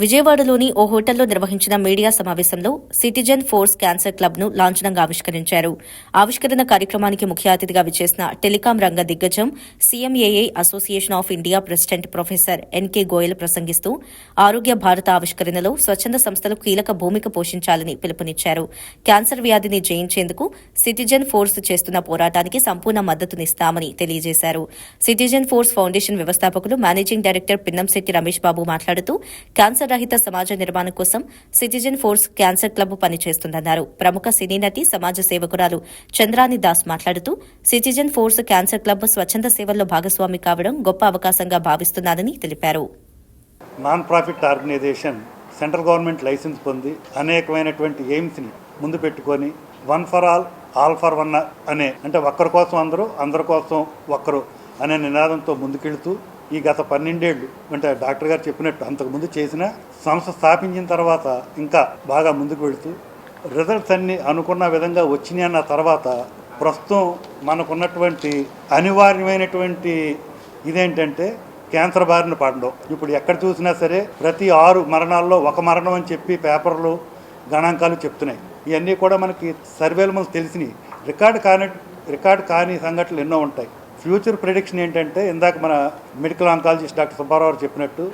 విజయవాడలోని ఓ హోటల్లో నిర్వహించిన మీడియా సమావేశంలో సిటిజన్ ఫోర్స్ క్యాన్సర్ క్లబ్ను లాంఛనంగా ఆవిష్కరించారు. ఆవిష్కరణ కార్యక్రమానికి ముఖ్య అతిథిగా విచ్చేసిన టెలికాం రంగ దిగ్గజం CMAA association of India president professor NK Goyal ప్రసంగిస్తూ ఆరోగ్య భారత ఆవిష్కరణలో స్వచ్ఛంద సంస్థలు కీలక భూమిక పోషించాలని పిలుపునిచ్చారు. క్యాన్సర్ వ్యాధిని జయించేందుకు సిటిజన్ ఫోర్స్ చేస్తున్న పోరాటానికి సంపూర్ణ మద్దతునిస్తామని తెలియజేశారు. సిటిజన్ ఫోర్స్ ఫౌండేషన్ వ్యవస్థాపకులు మేనేజింగ్ డైరెక్టర్ పిన్నంశెట్టి రమేష్ బాబు మాట్లాడుతూ క్యాన్సర్ రహిత సమాజ నిర్మాణం కోసం సిటిజన్ ఫోర్స్ క్యాన్సర్ క్లబ్ పనిచేస్తుందన్నారు. ప్రముఖ సినీ నటి సమాజ సేవకురాలు చంద్రాని దాస్ మాట్లాడుతూ సిటిజన్ ఫోర్స్ క్యాన్సర్ క్లబ్ స్వచ్ఛంద సేవల్లో భాగస్వామి కావడం గొప్ప అవకాశంగా భావిస్తున్నానని తెలిపారు. Non profit organisation central government licence పొంది అనేకమైనటువంటి ఎయిమ్స్ని ముందు పెట్టుకొని one for all all for one అనే అంటే ఒక్కరి కోసం అందరూ అందరి కోసం ఒక్కరు అనే నినాదంతో ముందుకెళ్తూ ఈ గత పన్నెండేళ్ళు అంటే డాక్టర్ గారు చెప్పినట్టు అంతకుముందు చేసిన సంస్థ స్థాపించిన తర్వాత ఇంకా బాగా ముందుకు వెళుతూ రిజల్ట్స్ అన్ని అనుకున్న విధంగా వచ్చినాయి అన్న తర్వాత ప్రస్తుతం మనకున్నటువంటి అనివార్యమైనటువంటి ఇదేంటంటే క్యాన్సర్ బారిన పడడం. ఇప్పుడు ఎక్కడ చూసినా సరే ప్రతి ఆరు మరణాల్లో ఒక మరణం అని చెప్పి పేపర్లు గణాంకాలు చెప్తున్నాయి. ఇవన్నీ కూడా మనకి సర్వేలు మనకు తెలిసినాయి రికార్డు కాని రికార్డు కాని సంఘటనలు ఎన్నో ఉంటాయి. ఫ్యూచర్ ప్రిడిక్షన్ ఏంటంటే ఇందాక మన మెడికల్ ఆంకాలజిస్ట్ డాక్టర్ సుబ్బారావు చెప్పినట్టు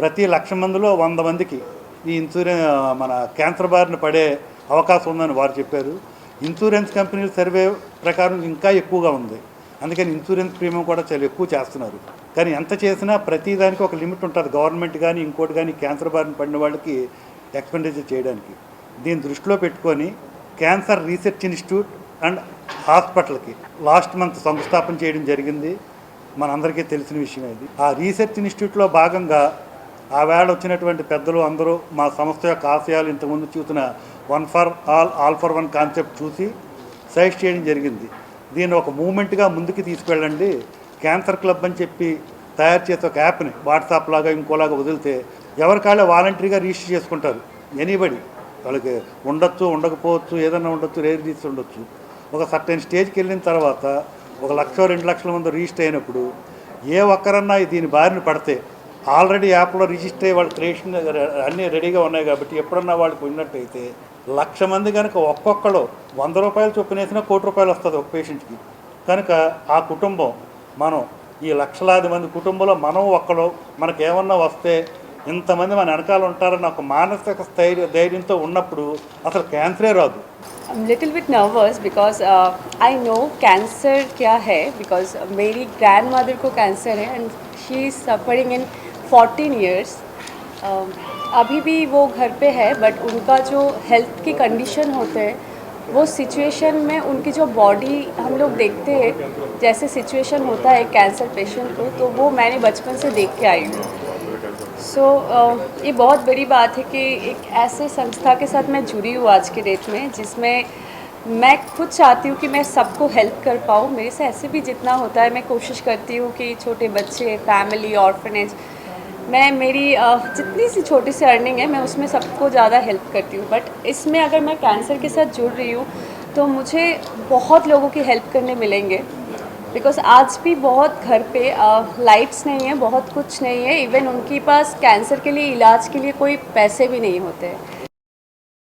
ప్రతి లక్ష మందిలో వంద మందికి ఈ ఇన్సూరెన్స్ మన క్యాన్సర్ బారిన పడే అవకాశం ఉందని వారు చెప్పారు. ఇన్సూరెన్స్ కంపెనీల సర్వే ప్రకారం ఇంకా ఎక్కువగా ఉంది. అందుకని ఇన్సూరెన్స్ ప్రీమియం కూడా చాలా ఎక్కువ చేస్తున్నారు. కానీ ఎంత చేసినా ప్రతి దానికి ఒక లిమిట్ ఉంటుంది. గవర్నమెంట్ కానీ ఇంకోటి కానీ క్యాన్సర్ బారిన పడిన వాళ్ళకి ఎక్స్పెండిచర్ చేయడానికి. దీన్ని దృష్టిలో పెట్టుకొని క్యాన్సర్ రీసెర్చ్ ఇన్స్టిట్యూట్ అండ్ హాస్పిటల్కి లాస్ట్ మంత్ సంస్థాపన చేయడం జరిగింది. మనందరికీ తెలిసిన విషయం ఇది. ఆ రీసెర్చ్ ఇన్స్టిట్యూట్లో భాగంగా ఆ వేళ వచ్చినటువంటి పెద్దలు అందరూ మా సంస్థ యొక్క ఆశయాలు ఇంతకుముందు చూసిన one for all all for one concept చూసి సజెస్ట్ చేయడం జరిగింది. దీన్ని ఒక మూమెంట్గా ముందుకు తీసుకెళ్ళండి. క్యాన్సర్ క్లబ్ అని చెప్పి తయారు చేసే ఒక యాప్ని వాట్సాప్ లాగా ఇంకోలాగా వదిలితే ఎవరికాళ్ళే వాలంటరీగా రిజిస్టర్ చేసుకుంటారు. ఎనీబడి వాళ్ళకి ఉండొచ్చు ఉండకపోవచ్చు ఏదైనా ఉండొచ్చు రేర్ తీసి ఉండొచ్చు. ఒక సర్టెన్ స్టేజ్కి వెళ్ళిన తర్వాత ఒక లక్ష రెండు లక్షల మంది రిజిస్టర్ అయినప్పుడు ఏ ఒక్కరన్నా దీని బారిన పడితే ఆల్రెడీ యాప్లో రిజిస్టర్ అయ్యి వాళ్ళ క్రియేషన్ అన్నీ రెడీగా ఉన్నాయి కాబట్టి ఎప్పుడన్నా వాళ్ళకి ఉన్నట్టయితే లక్ష మంది కనుక ఒక్కొక్కరు వంద రూపాయలు చొప్పున వేసినా కోటి రూపాయలు వస్తుంది ఒక పేషెంట్కి. కనుక ఆ కుటుంబం మనం ఈ లక్షలాది మంది కుటుంబంలో మనం ఒక్కరు మనకేమన్నా వస్తే ఇంతమంది మన వెనకాల ఉంటారన్న ఒక మానసిక స్థైర్య ధైర్యంతో ఉన్నప్పుడు అసలు క్యాన్సరే రాదు I'm little bit nervous because uh, I know cancer क्या है because मेरी grandmother को cancer है and she is suffering in 14 years. Um, अभी भी वो घर पे है बट उनका जो हेल्थ की कंडीशन होते हैं वो सिचुएशन में उनकी जो बॉडी हम लोग देखते हैं जैसे सिचुएशन होता है कैंसर पेशेंट को तो वो मैंने बचपन से देख के आई हूँ सो so, ये बहुत बड़ी बात है कि एक ऐसे संस्था के साथ मैं जुड़ी हूँ आज के डेट में जिसमें मैं खुद चाहती हूँ कि मैं सबको हेल्प कर पाऊँ। मेरे से ऐसे भी जितना होता है मैं कोशिश करती हूँ कि छोटे बच्चे फैमिली ऑर्फनेज मैं मेरी जितनी सी छोटी सी अर्निंग है मैं उसमें सबको ज़्यादा हेल्प करती हूँ। बट इसमें अगर मैं कैंसर के साथ जुड़ रही हूँ तो मुझे बहुत लोगों की हेल्प करने मिलेंगे। बिकॉज़ आज भी बहुत घर पे लाइट्स नहीं है, बहुत कुछ नहीं है. इवन उनके पास कैंसर के लिए, इलाज के लिए कोई पैसे भी नहीं होते. हैं